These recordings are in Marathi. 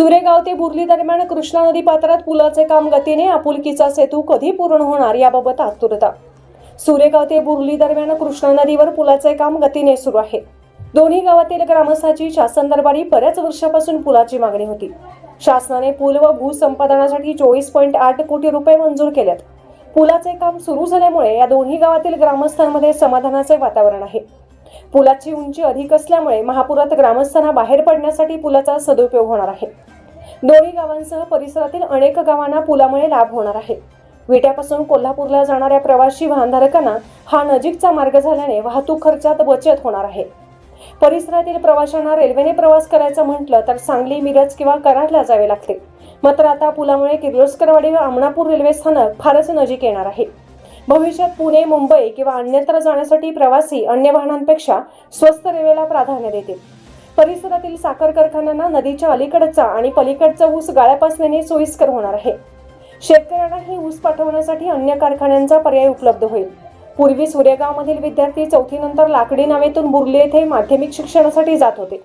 सुरेगाव ते बुर्ली दरम्यान कृष्णा नदी पात्रात पुलाचे काम गतीने आपुलकीचा सेतू कधी पूर्ण होणार याबाबत आतुरता. सुरेगाव ते बुर्ली दरम्यान कृष्णा नदीवर पुलाचे काम गतीने सुरू आहे. दोन्ही गावातील ग्रामस्थांची शासन दरबारी बऱ्याच वर्षापासून पुलाची मागणी होती. शासनाने पूल व भूसंपादनासाठी चोवीस पॉईंट आठ कोटी रुपये मंजूर केल्यात. पुलाचे काम सुरू झाल्यामुळे या दोन्ही गावातील ग्रामस्थांमध्ये समाधानाचे वातावरण आहे. पुलाची उंची अधिक असल्यामुळे महापुरात ग्रामस्थांना बाहेर पडण्यासाठी पुलाचा सदुपयोग होणार आहे. दोन्ही गावांसह परिसरातील अनेक गावांना पुलामुळे लाभ होणार आहे. विट्यापासून कोल्हापूरला जाणाऱ्या प्रवासी वाहनधारकांना हा नजीकचा मार्ग झाल्याने वाहतूक खर्चात बचत होणार आहे. परिसरातील प्रवाशांना रेल्वेने प्रवास करायचं म्हटलं तर सांगली मिरज किंवा कराडला जावे लागते. मात्र आता पुलामुळे किर्लोस्करवाडी व आमणापूर रेल्वे स्थानक फारच नजीक येणार आहे. भविष्यात पुणे मुंबई किंवा अन्यत्र जाण्यासाठी प्रवासी अन्य वाहनांपेक्षा स्वस्त रेल्वेला प्राधान्य देतील. परिसरातील साखर कारखान्यांना नदीच्या अलीकडचा आणि पलीकडचा ऊस गाळ्यापासण्याने सोयीस्कर होणार आहे. शेतकऱ्यांना ही ऊस पाठवण्यासाठी अन्य कारखान्यांचा पर्याय उपलब्ध होईल. पूर्वी सूर्यगावमधील विद्यार्थी चौथीनंतर लाकडी नावेतून बुर्ली येथे माध्यमिक शिक्षणासाठी जात होते.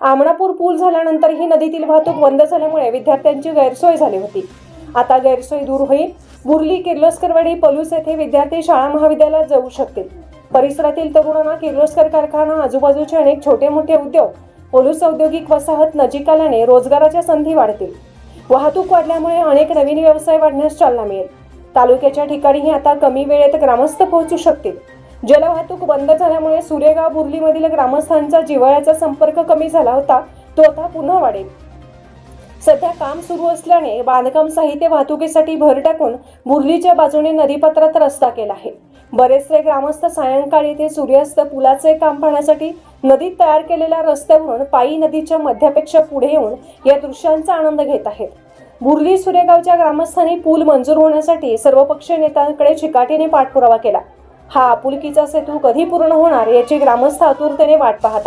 आमणापूर पूल झाल्यानंतर ही नदीतील वाहतूक बंद झाल्यामुळे विद्यार्थ्यांची गैरसोय झाली होती. आता गैरसोय दूर होईल. बुर्ली किर्लोस्करवाडी पलूस येथे विद्यार्थी शाळा महाविद्यालयात जाऊ शकतील. परिसरातील तरुणांना किर्लोस्कर कारखाना आजूबाजूचे अनेक छोटे मोठे उद्योग पोलूस औद्योगिक वसाहत नजीक आल्याने रोजगाराच्या संधी वाढतील. वाहतूक वाढल्यामुळे अनेक नवीन व्यवसाय वाढण्यास चालना मिळेल. तालुक्याच्या ठिकाणीही आता कमी वेळेत ग्रामस्थ पोहोचू शकतील. जलवाहतूक बंद झाल्यामुळे सुरेगाव बुर्लीमधील ग्रामस्थांचा जिव्हाळ्याचा संपर्क कमी झाला होता. तो आता पुन्हा वाढेल. सध्या काम सुरू असल्याने बांधकाम साहित्य वाहतुकीसाठी भर टाकून बुर्लीच्या बाजूने नदीपात्रात रस्ता केला आहे. बरेचसे ग्रामस्थ सायंकाळी येथे सूर्यास्त पुलाचे काम पाहण्यासाठी नदीत तयार केलेल्या रस्त्यावरून पायी नदीच्या मध्यापेक्षा पुढे येऊन या दृश्यांचा आनंद घेत आहेत. बुर्ली सुरेगावच्या ग्रामस्थांनी पूल मंजूर होण्यासाठी सर्वपक्षीय नेत्यांकडे चिकाटीने पाठपुरावा केला. हा आपुलकीचा सेतू कधी पूर्ण होणार याची ग्रामस्थ आतुरतेने वाट पाहत आहेत.